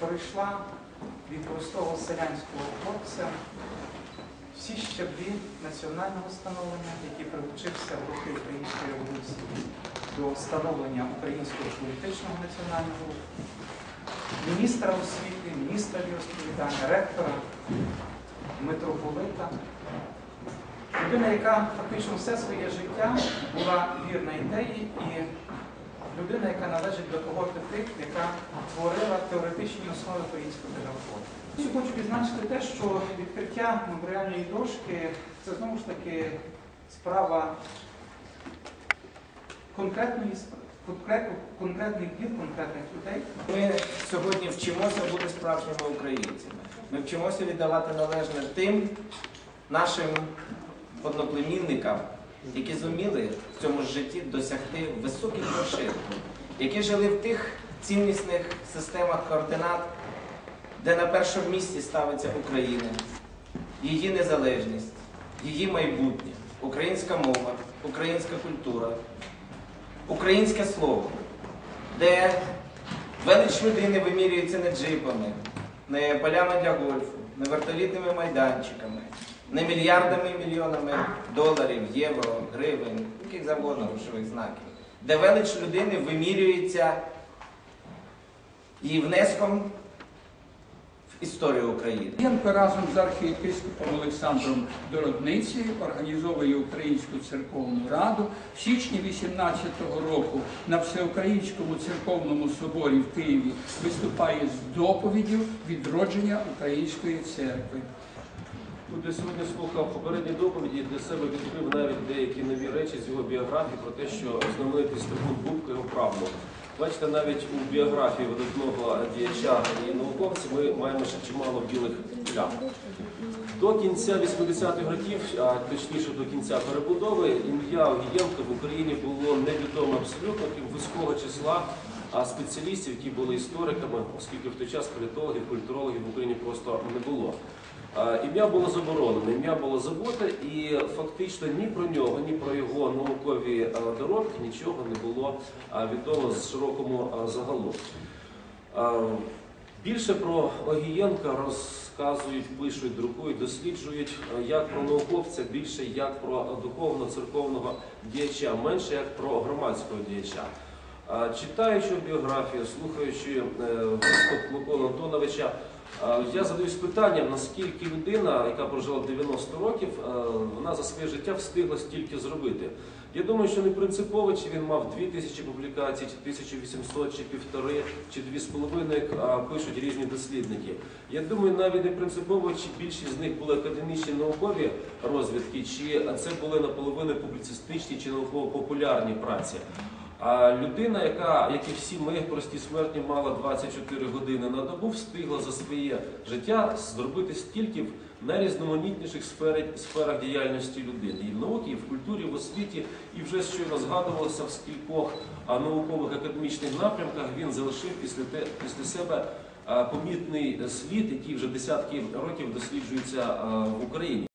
яка пройшла від простого селянського хлопця всі щаблі національного становлення, який привчився в роки Української революції до становлення українського політичного національного міністра освіти, міністра віросповідання, ректора, митрополита. Людина, яка фактично все своє життя була вірна ідеї і людина, яка належить до того тих, яка творила теоретичні основи українського державотворення. Я хочу відзначити те, що відкриття меморіальної дошки це знову ж таки справа конкретної конкрет- конкретних діл, конкретних людей. Ми сьогодні вчимося бути справжніми українцями. Ми вчимося віддавати належне тим нашим одноплемінникам, які зуміли в цьому житті досягти високих вершин, які жили в тих ціннісних системах координат, де на першому місці ставиться Україна, її незалежність, її майбутнє, українська мова, українська культура, українське слово, де велич людини вимірюється не джипами, не полями для гольфу, не вертолітними майданчиками, не мільярдами і мільйонами доларів, євро, гривень, яких завгодно грошових знаків, де велич людини вимірюється її внеском в історію України. Янко разом з архієпископом Олександром Дородниці організовує Українську церковну раду. В січні 18-го року на Всеукраїнському церковному соборі в Києві виступає з доповіддю відродження Української церкви. Тут я сьогодні слухав попередні доповіді, для себе відкрив навіть деякі нові речі з його біографії про те, що знаменитий Степан Бубка його правнук. Бачите, навіть у біографії видатного діяча і науковця ми маємо ще чимало білих плям. До кінця 80-х років, а точніше до кінця перебудови, ім'я Огієнка в Україні було невідоме абсолютно, крім вузького числа а спеціалістів, які були істориками, оскільки в той час політологів, культурологів в Україні просто не було. Ім'я було заборонене, ім'я було забуте, і фактично ні про нього, ні про його наукові доробки нічого не було відомо з широкому загалу. Більше про Огієнка розказують, пишуть, друкують, досліджують як про науковця, більше як про духовно-церковного діяча, менше як про громадського діяча. Читаючи біографію, слухаючи е, виступ Миколи Антоновича, е, я задаюсь питанням, наскільки людина, яка прожила 90 років, е, вона за своє життя встигла стільки зробити. Я думаю, що не принципово, чи він мав 2000 публікацій, чи 1800, чи півтори, чи дві з половиною, як а, пишуть різні дослідники. Я думаю, навіть не принципово, чи більшість з них були академічні наукові розвідки, чи це були наполовину публіцистичні чи науково-популярні праці. А людина, яка, як і всі ми, прості смертні, мала 24 години на добу, встигла за своє життя зробити стільки в найрізноманітніших сферах діяльності людини. І в науці, і в культурі, і в освіті, і вже щойно згадувалося в скількох наукових академічних напрямках він залишив після, те, після себе помітний слід, який вже десятки років досліджується в Україні.